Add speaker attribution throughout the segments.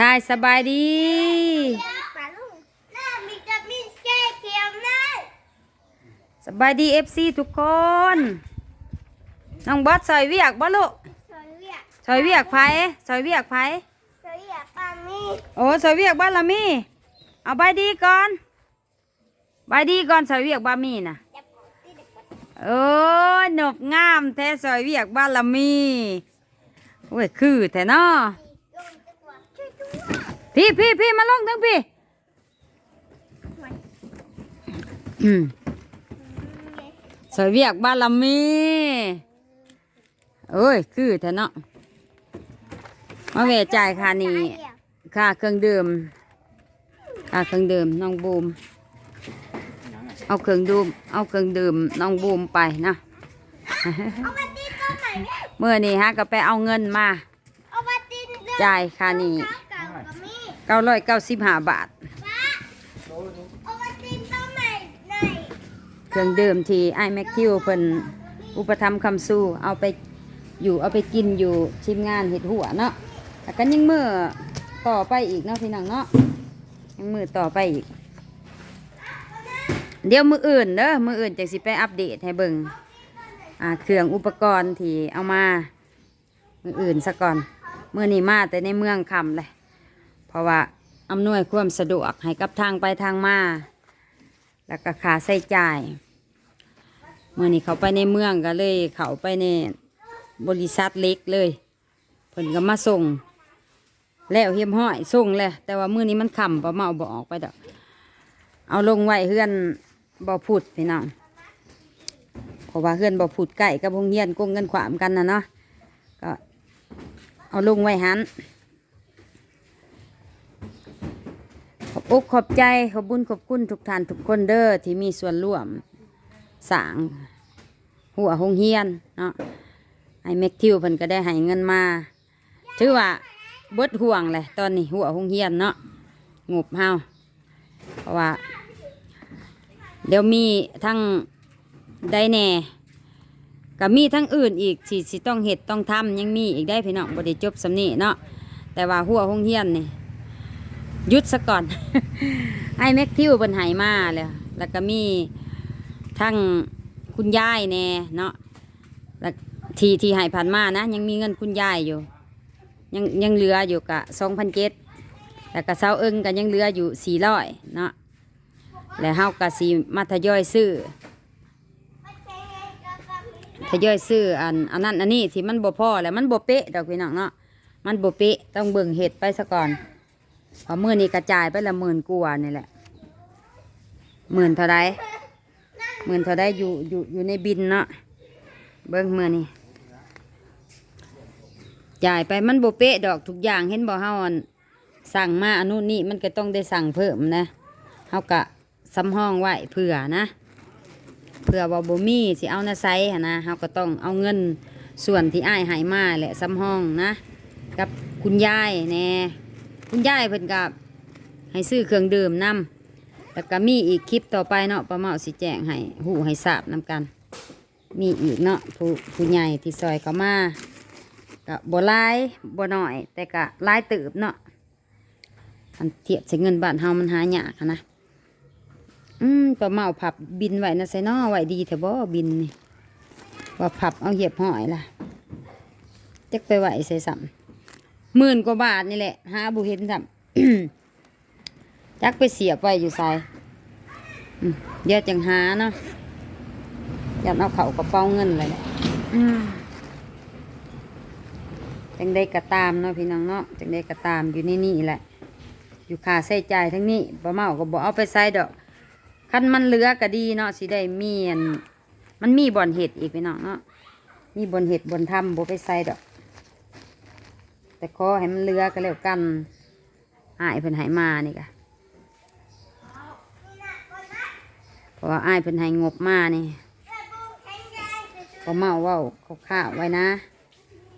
Speaker 1: ทายสบายดี
Speaker 2: ปลาลุงหน้ามีจะมีแก้เขียวเลย
Speaker 1: สบายดีเอฟซีทุกคน น้องบอสซอยเวียกบ่ลูก
Speaker 2: สวยเวีย
Speaker 1: ซอยเวียกไผซอยเวียกไผ
Speaker 2: สวยเวียปลามี
Speaker 1: โอ้ซอยเวียกบ้านละมีเอาใบายดีก่อนใบายดีก่อนซอยเวียกบ้านมีน่ะ
Speaker 2: จะปลดที่เด็กปลด
Speaker 1: โอ้ยหนบงามแท้ซอยเวียกบ้านละมีโอ้ยคือแท้เนาะ
Speaker 2: โดนจะกว่าช่วยด้วย
Speaker 1: พี่พี่พี่มาลงทั้งพี่อืมซอยเวียกบ้านละมีโอ้ย คือแท้เนาะมาเวจ่ายค่านี่ค่าเครื่องดื่มค่าเครื่องดื่มน้องบูม เอาเครื่องดื่ม เอาเครื่องดื่มน้องบูมไปนะ
Speaker 2: เอามาตีตัวใหม่เนี่ย
Speaker 1: เมื่อนี้ฮะก็ไปเอาเงินมา
Speaker 2: เอามาตีเรื่อง
Speaker 1: จ่ายค่านี่
Speaker 2: เก้า
Speaker 1: ร้อยเก้าสิบห้าบาท
Speaker 2: เค
Speaker 1: รื่องดื่มที่ไอแม็กคิวเพิ่นอุปถัมภ์คำสู้เอาไปอยู่เอาไปกินอยู่ทีมงานเห็ดหัวเนาะแต่ก็ยังมือต่อไปอีกเนาะพี่น้องเนาะยังมือต่อไปอีก เดี๋ยวมืออื่นเด้อมืออื่นจะสิไปอัปเดตให้เบิ่งอ่าเครื่องอุปกรณ์ที่เอามามืออื่นซะก่อนมือนี้มาแต่ในเมืองคำเลย เพราะว่าอำนวยความสะดวกให้กับทางไปทางมา แล้วก็ค่าใช้จ่ายเมื่อนี้เขาไปในเมืองก็เลย เขาไปในบริษัทเล็กเลยเพิ่นก็มาส่ง แล้วเฮียมห้อยส่งเลย แต่ว่ามื้อนี้มันค่ำประมาบออกไปดอก เอาลงไว้เฮือนบ่อพูดพี่น้องเพราะว่าเฮือนบ่อพูดใกล้กับโรงเรียนกงเงินขวามกันนะเนาะก็เอาลงไว้หัน อกขอบใจขอบบุญขอบคุณทุกท่านทุกคนเด้อที่มีส่วนร่วมสางหัวหงเฮียนเนาะไอเม็กทิวเพิ่นก็ได้ให้เงินมา ถือว่าเบิดห่วงเลยตอนนี้หัวหงเฮียนเนาะงบเฮาเพราะว่า เดี๋ยวมีทั้งได้แน่ก็มีทั้งอื่นอีกที่สิต้องเห็ดต้องทำยังมีอีกได้พี่น้องบ่ได้จบสำนี้เนาะแต่ว่าหัวหงเฮียนนี่ ยุดซะก่อน ไอ้แม็กทิวเป็นใหายมาเลยแล้วก็มีทั้งคุณยายแน่เนาะแล้วทีที่หายผ่านมานะ ยังมีเงินคุณยายอยู่ ยังยังเหลืออยู่กะสองพันเจ็ดแล้วก็เสาเอิงกันยังเหลืออยู่สี่ร้อยเนาะแล้วเฮากะสีมาทยอยซื้อทยอยซื้ออันอันนั้นอันนี้ที่มันบ่พอแล้วมันบ่เป๊ะดอกพี่น้องเนาะมันบ่เป๊ะต้องเบิ่งเห็ดไปซะก่อน พอมื่อนี้กระจายไปละหมื่นกว่านี่แหละหมื่นเท่าไรหมื่นเท่าไรอยู่อยู่อยู่ในบินเนาะเบิ้งมื่อนี้จ่ายไปมันโบเป๊ะดอกทุกอย่างเห็นบ่เฮาอันสั่งมาอนนู้นนี่มันก็ต้องได้สั่งเพิ่มนะเฮากะสำห้องไว้เผื่อนะเผื่อว่าบ่มีสิเอานะไซนนะเฮาก็ต้องเอาเงินส่วนที่อ้ายหายมาแหละสำห้องนะ กับคุณยายแน่ คุณยายเพิ่นกับให้ซื้อเครื่องดื่มนำแล้วก็มีอีกคลิปต่อไปเนาะป้าเมาสิแจ้งให้หูให้ทราบนำกัน มีอีกเนาะผู้ผู้ใหญ่ที่ซอยเขามาก็บ่หลายบ่น้อย แต่ก็หลายเติบเนาะอันเทียบใช้เงินบ้านเฮามันหายากนะอืมป้าเมาผับบินไว้นะไสน้อไว้ดีแต่บ่บินนี่ว่าผับเอาเหยียบหอยล่ะจักไปไหวใส่ซ้ำ หมื่นกว่าบาทนี่แหละหาบุเห็นสัมจักไปเสียบไว้อยู่ใส่อืมเดี๋ยวจังหาเนาะอยากเอาเขากระเป๋าเงินเลยแหละอืมจังได้กระตามเนาะพี่น้องเนาะจังได้กระตามอยู่นี่นี่แหละ อยู่ค่าใช้จ่ายทั้งนี้บ่เมาก็บ่เอาไปใส่ดอกคันมันเหลือก็ดีเนาะสิได้มีอันมันมีบ่อนเห็ดอีกพี่น้องเนาะมีบ่อนเห็ดบ่อนทำบ่ไปใส่ดอก แต่ขอให้มันเรือก็แล้วกันอายเพิ่นให้มานี่กะเพราะว่าอ้ายเพิ่นให้งบมานี่พอเมาว่าเข้าวไว้นะ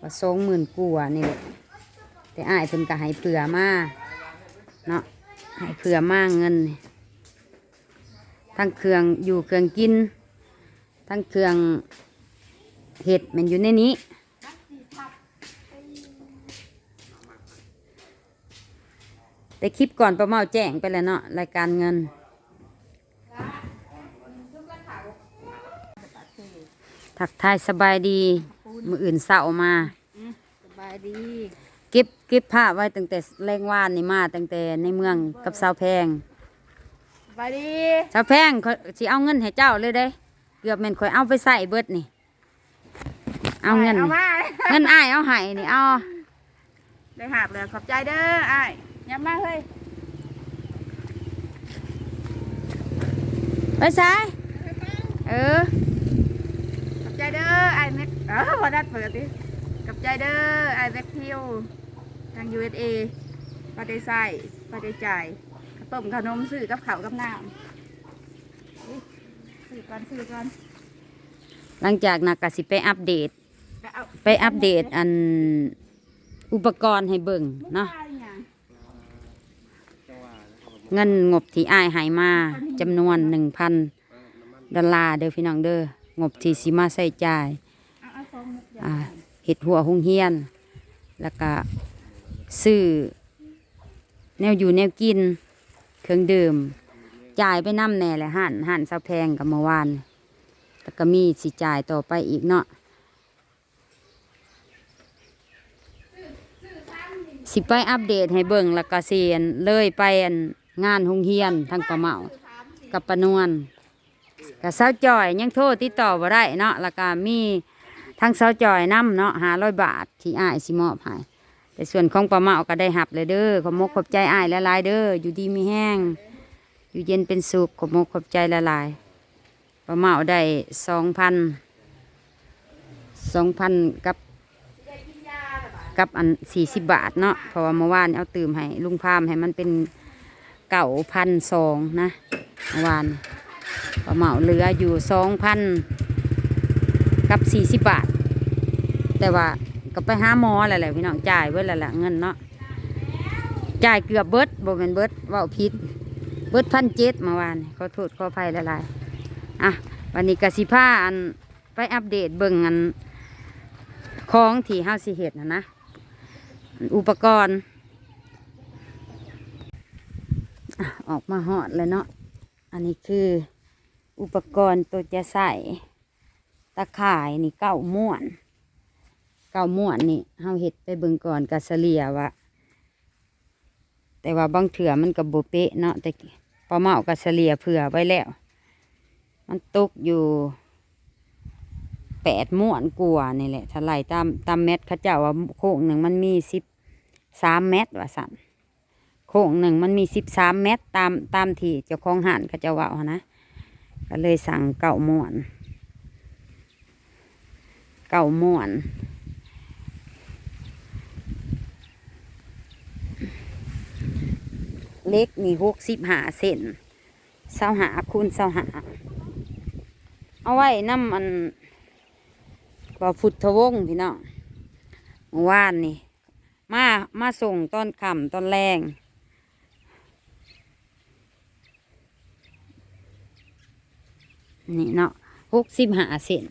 Speaker 1: ว่าสองหมื่นกัวนี่แหละแต่อ้ายเพิ่นก็ให้เผื่อมาเนาะให้เผื่อมาเงินทั้งเครื่องอยู่เครื่องกิน ทั้งเครื่องเห็ดมันอยู่ในนี้ แต่คลิปก่อนประเมาแจ้งไปแล้วเนาะรายการเงินทักทายสบายดี มืออื่นเศร้ามา
Speaker 2: สบายดี
Speaker 1: เก็บเก็บผ้าไว้ตั้งแต่แรงว่านนี่มาตั้งแต่ในเมืองกับสาวแพง
Speaker 2: สบายดี
Speaker 1: สาวแพงเขาสิเอาเงินให้เจ้าเลยเด้ เกือบแม่นข่อยเอาไปใส่เบิดนี่ เอาเงิน
Speaker 2: เอา
Speaker 1: นี่
Speaker 2: มา
Speaker 1: เงินอ้ายเอาให้นี่เอา
Speaker 2: ได้หาบเลยขอบใจเด้ออ้าย ยับมาเฮ้ย
Speaker 1: ไปใส่เออ
Speaker 2: ขอบใจเด้อไอ้ายแม็กเออพอดัดเปิดดิขอบใจเด้อไอ้ายแม็กทิวทาง USA ปาได้ใส่ปาได้จ่ายข้าวต้มขนมซื้อกับข้าวกับน้ำอุ๊ยซื้อก่อนซื้อก่อน
Speaker 1: หลังจากนักกสิไปอัปเดต
Speaker 2: เอา
Speaker 1: ไปอัปเดตอันอุปกรณ์ให้เบิ่งเนาะ
Speaker 2: ได้หยัง
Speaker 1: เงินงบที่อ้ายหายมาจำนวนหนึ่งพันดอลลาร์เด้อพี่น้องเด้องบที่สิมาใส่จ่าย
Speaker 2: เอาเอาสองมุกอย่า
Speaker 1: เห็ดหัวหุงเฮียน แล้วก็ซื้อแนวอยู่แนวกิน เครื่องดื่ม จ่ายไปน้ำแน่แหละหันหันเสาแพงกับเมื่อวาน แล้วก็มีสิจ่ายต่อไปอีกเนาะสิไปอัปเดตให้เบิ่งแล้วก็เสียนเลยไปอัน งานหุงเฮียนทั้งประเมากับปนวลกับเสาจอยยังโทษติดต่อบ่ได้เนาะแล้วก็มีทั้งเสาจอยน้ำเนาะหาร้อยบาทที่อ้ายสิมอบให้แต่ส่วนของปลาเมาก็ได้หับเลยเด้อขอมกขอบใจอ้ายละลายเด้ออยู่ดีมีแห้ง อยู่เย็นเป็นสุขขอมกขอบใจละลายปลาเมาได้สองพันสองพันกับกับอันสี่สิบบาทเนาะเพราะว่าเมื่อวานเอาตื่มให้ลุงพามให้มันเป็น เก่าพันสองนะเมื่อวานปลาเมาเหลืออยู่สองพันกับสี่สิบบาท แต่ว่าก็ไปหาหมออะไรแหละพี่น้องจ่ายเบิดแล้วแหละเงินเนาะจ่ายเกือบเบิดบ่เป็นเบิดเว่าผิดเบิดพันเจ็ดเมื่อวานขอโทษขออภัยหลายอะวันนี้กสิผ้าอันไปอัปเดตเบิ่งอันของที่เฮาสิเฮ็ดนะนะอุปกรณ์ ออกมาหอดเลยเนาะ อันนี้คืออุปกรณ์ตัวจะใส่ตะข่ายนี่เก้าม่วน เก้าม่วนนี่เฮาเห็ดไปเบิ่งก่อนกะเสลียว่าแต่ว่าบางเถื่อมันกับโบเปะเนาะแต่พอเมากะเสลียเผื่อไว้แล้ว มันตกอยู่แปดม่วนกลัวานี่แหละถ้าไล่ตามตามเม็ดเขาเจ้าว่าโค้งหนึ่งมันมีสิบสามเม็ดว่าสั่น โค้งหนึ่งมันมีสิบสามเม็ดตามตามที่เจ้าของหันเขาจ้าว่านะ ก็เลยสั่งเก้าม่วน เก่าม่วนเล็กนี่หกสิบหาเซนเสาหาคูณเสาหา เอาไว้น้ำอันบ่ฟุตทวงพี่น้องเมื่อวานนี่ มา มาส่งตอนค่ำตอนแรง นี่เนาะหกสิบหาเซน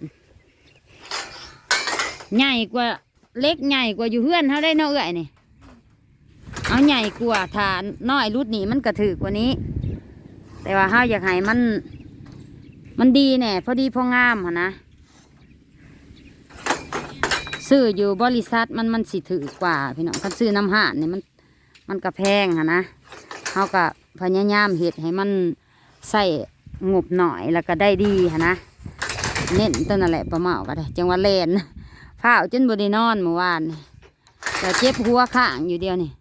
Speaker 1: ใหญ่กว่าเล็กใหญ่กว่าอยู่เฮือนเขาได้เนาะเอ้อยนี่เอาใหญ่กว่าฐานน้อยรุดนี่มันกระถือกว่านี้ แต่ว่าเขาอยากให้มัน มันดีแน่พอดีพองามหนะซื้ออยู่บริษัทมันมันสิถือกว่าพี่น้องคันซื้อน้ำห่านนี่มันมันก็แพงหนนะเขาก็พยายามเห็ดให้มันใส่ งบหน่อยแล้วก็ได้ดีนนะเน้นต้นนั่นแหละประเมาก็ได้จังหวัดเลนผ้าจนบไดีนอนเมื่อวานแต่เจ็บหัวข้างอยู่เดียวนี่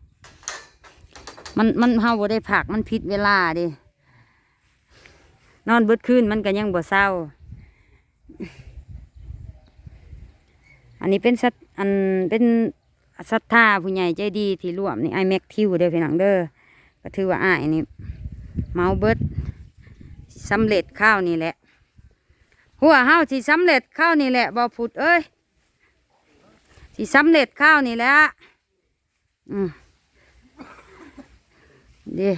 Speaker 1: มันมันเฮาบ่ได้ผักมันผิดเวลาดินอนเบิดคืนมันก็ยังบ่เศร้า อันนี้เป็นสัตอันเป็นศรัทธาผู้ใหญ่ใจดีที่ร่วมนี่ไอแม็กทิวเด้อพี่น้องเด้อก็ถือว่าอ้ายนี่เมาเบิด สำเร็จข้าวนี่แหละ หัวเฮาสิสำเร็จข้าวนี่แหละบ่พุดเอ้ยสิสำเร็จข้าวนี่แหละอืมเดี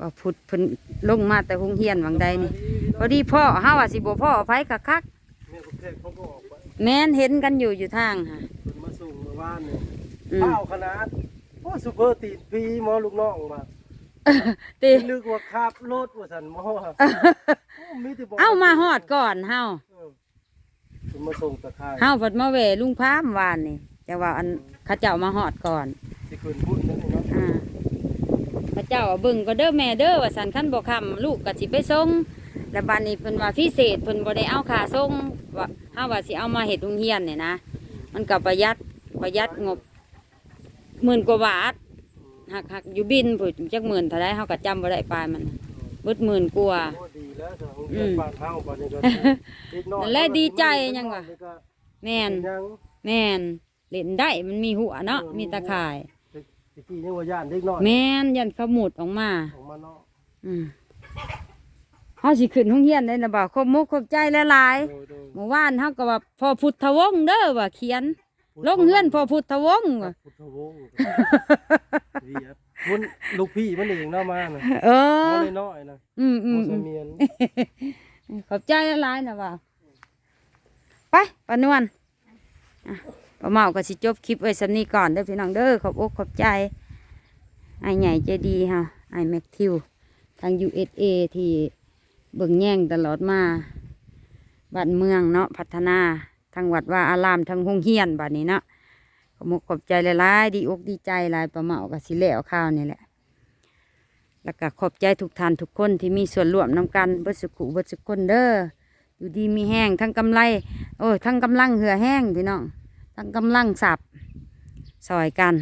Speaker 1: ว่าพุดเพิ่นลงมาแต่หงเฮียนวังใดนี่พอดีพ่อเฮาว่าสิบ่พ่อไผคักคัก
Speaker 3: เนี่ยประเทศเขาก็ออกไป
Speaker 1: ๆแม่นเห็นกันอยู่อยู่ทางค่ะ
Speaker 3: เพิ่นมาส่งเมื่อวานเนี่ย
Speaker 1: อืม
Speaker 3: ข้าวขนาดโอ้อ้ซูเปอร์ตีนพีหมอลูกน้องมา
Speaker 1: ติ
Speaker 3: ลึกว่าคาบรถว่าสันหมอโอ้มีแต่บอก
Speaker 1: เอามาฮอดก่อนเฮา
Speaker 3: เออเพิ่นมาส่งตะไคร้
Speaker 1: เฮาเพิ่นมาแหวลุงพามวานนี่แต่ว่าอันเขาเจ้ามาฮอดก่อน
Speaker 3: ที่คืนบุญนั่นนี่เนาะ
Speaker 1: อ่าพระเจ้าว่าเบิ่งก็เด้อแม่เด้อว่าสันคันบ่คำลูกก็สิไปส่งแล้วบัดนี้เพิ่นว่าพิเศษเพิ่นบ่ได้เอาค่าส่งว่าเฮาว่าสิเอามาเฮ็ดโรงเรียนเนี่ยนะมันก็ประหยัดประหยัดงบหมื่นกว่าบาท หักหักอยู่บินพุ่นจักหมื่นเท่าไดเฮาก็จำบ่ได้ปลายมันน่ะเบิดหมื่นกว่า
Speaker 3: โอ้ดีแล้วจ้ะของ
Speaker 1: อื
Speaker 3: เกิด
Speaker 1: ม
Speaker 3: บ้านเฮาบัดนี้ก็เด็กน้อย
Speaker 1: นั่นแหละดีใจยังวะ แม่น
Speaker 3: ยัง
Speaker 1: แม่นเล่นได้มันมีหัวเนาะมีตะข่าย
Speaker 3: ตะกี้ยังว่าย่านเด็กน้อย
Speaker 1: แม่นยันเขาหมุดออกมา
Speaker 3: ออกมาเนาะ
Speaker 1: อืมเฮาสิขึ้นห้องเรียนได้นะบ่าวขอบมุกขอบใจหลาย
Speaker 3: โดยโดย
Speaker 1: ๆเมื่อวานเฮาก็ว่าพ่อพุทธวงศ์เด้อว่าเขียน ลงเฮือนพ่อพุทธวงศ์ว่ะ
Speaker 3: พุทธวงศ์ดีครับมันลูกพี่มันเองเนาะมาน่ะ
Speaker 1: เอ
Speaker 3: น้
Speaker 1: อ
Speaker 3: อยน้อยๆนะ
Speaker 1: อืมอื
Speaker 3: โม
Speaker 1: ม
Speaker 3: เส
Speaker 1: อืม
Speaker 3: เมียน
Speaker 1: ขอบใจหลายๆนะบ่าวไปปานวลอะป้าเมาก็สิจบคลิปไว้สำนี้ก่อนเด้อพี่น้องเด้อขอบอกขอบใจไอ้ใหญ่ใจดีฮะไอ้แม็กทิวทาง USA ที่เบิ่งแย่งตลอดมาบ้านเมืองเนาะพัฒนา ทางวัดว่าอารามทางโรงเรียนบัดนี้เนาะขอบอกขอบใจหลายๆดีอกดีใจหลายป้าเมาก็สิแล้วข้าวนี่แหละ แล้วก็ขอบใจทุกท่านทุกคนที่มีส่วนร่วมนำกันเบสุขุเบสุขคนเด้ออยู่ดีมีแห้งทั้งกำไรโอ้ยทั้งกำลังเหือแห้งพี่น้องทั้งกำลังสับซอยกัน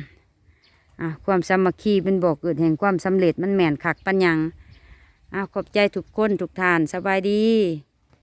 Speaker 1: อะความสามัคคีเป็นบอกเกิดแห่งความสำเร็จมันแม่นคักปัญญังอะขอบใจทุกคนทุกท่านสบายดี